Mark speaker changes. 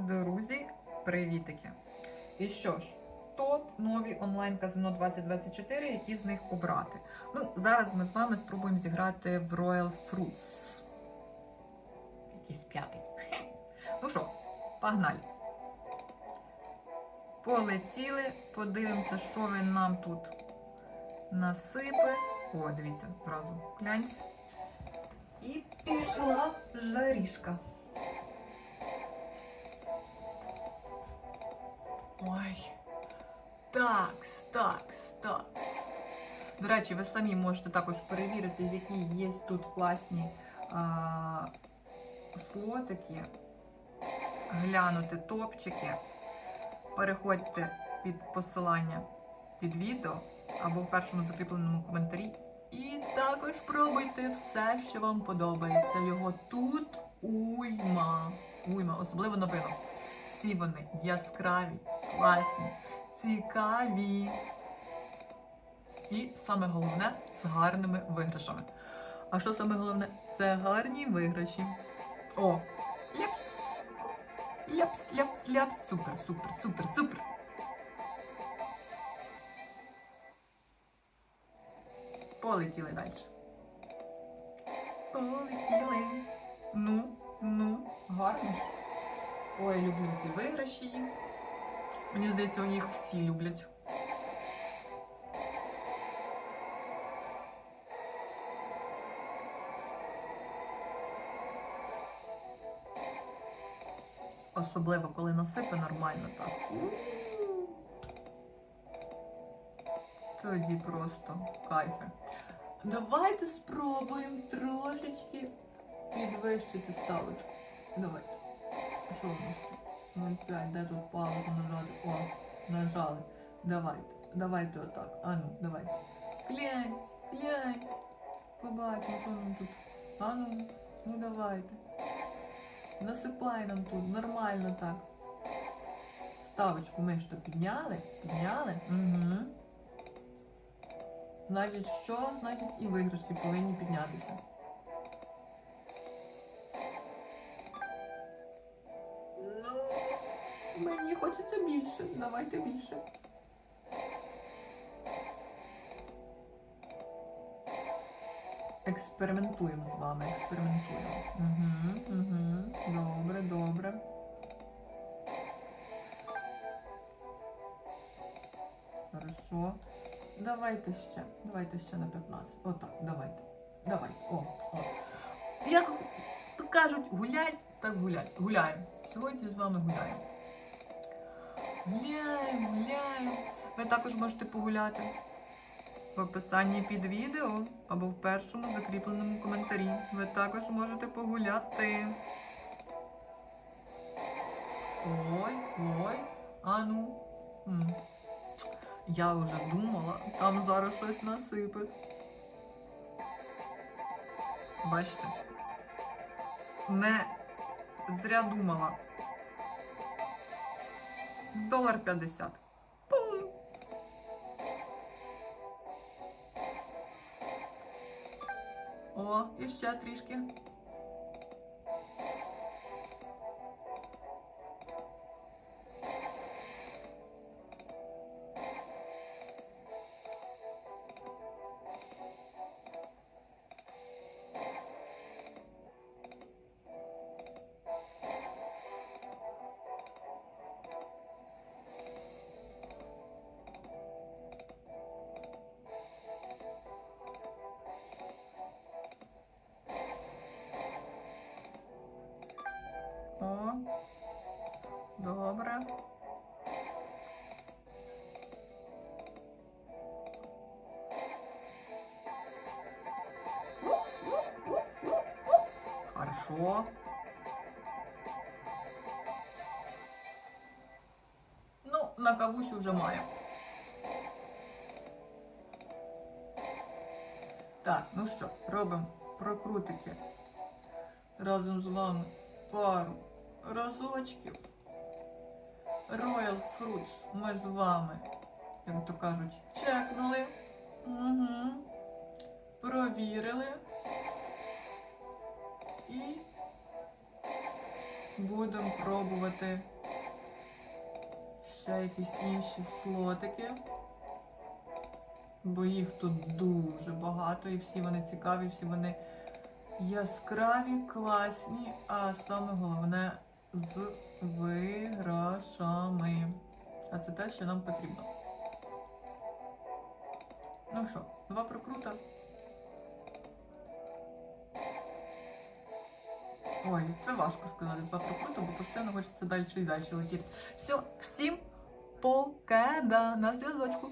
Speaker 1: Друзі, привітики! І що ж, топ нові онлайн казино 2024, які з них обрати. Ну, зараз ми з вами спробуємо зіграти в Royal Fruits. Якийсь п'ятий. Ну що, погнали. Полетіли, подивимося, що він нам тут насипе. О, дивіться, одразу гляньте. І пішла жарішка. Ой. Такс, такс, такс. До речі, ви самі можете також перевірити, які є тут класні а, слотики, глянути топчики. Переходьте під посилання під відео або в першому закріпленому коментарі. І також пробуйте все, що вам подобається. Його тут уйма. Уйма, особливо новинок. Всі вони яскраві, класні, цікаві. І саме головне з гарними виграшами. А що саме головне? Це гарні виграші. О! Ляпс! Ляпс, ляпс, ляпс. Супер, супер, супер, супер. Полетіли далі. Полетіли. Ну, ну, гарно. Ой, люблю ці виграші. Мені здається, їх всі люблять. Особливо, коли насипе нормально так. Тоді просто кайфи. Давайте спробуємо трошечки підвищити ставочку. Давайте. Що у нас тут? 0,5, де тут паузу нажати? О, нажали. Давайте. Давайте отак. А ну, давайте. Гляньте, гляньте. Побачимо, що нам тут. А ну, ну давайте. Насипай нам тут, нормально так. Ставочку ми ж то підняли, підняли. Угу. Значить, що? Значить і виграші повинні піднятися. Мені хочеться більше. Давайте більше. Експериментуємо з вами, експериментуємо. Угу, угу. Добре, добре. Хорошо. Давайте ще. Давайте ще на 15. Отак, давайте. Давайте. О, о. Як кажуть, гулять, так гулять. Гуляємо. Сьогодні з вами гуляємо. Гуляємо, гуляємо. Ви також можете погуляти в описанні під відео або в першому закріпленому коментарі. Ви також можете погуляти. Ой, ой, а ну. Я вже думала, там зараз щось насипе. Бачите? Не зря думала. Долар 50. Пум. О, і ще трішки. О, добре. Хорошо. Ну, на кавусь уже маю. Так, ну що, робимо прокрутики разом з вами пару разочків. Royal Fruits ми з вами, як то кажуть, чекнули. Угу. Провірили. І будемо пробувати ще якісь інші слотики. Бо їх тут дуже багато і всі вони цікаві, всі вони яскраві, класні, а саме головне з виграшами. А це те, що нам потрібно. Ну що, два прокрута. Ой, це важко сказати, два прокрута, бо постійно хочеться далі і далі летіти. Все, всім покеда на зв'язочку.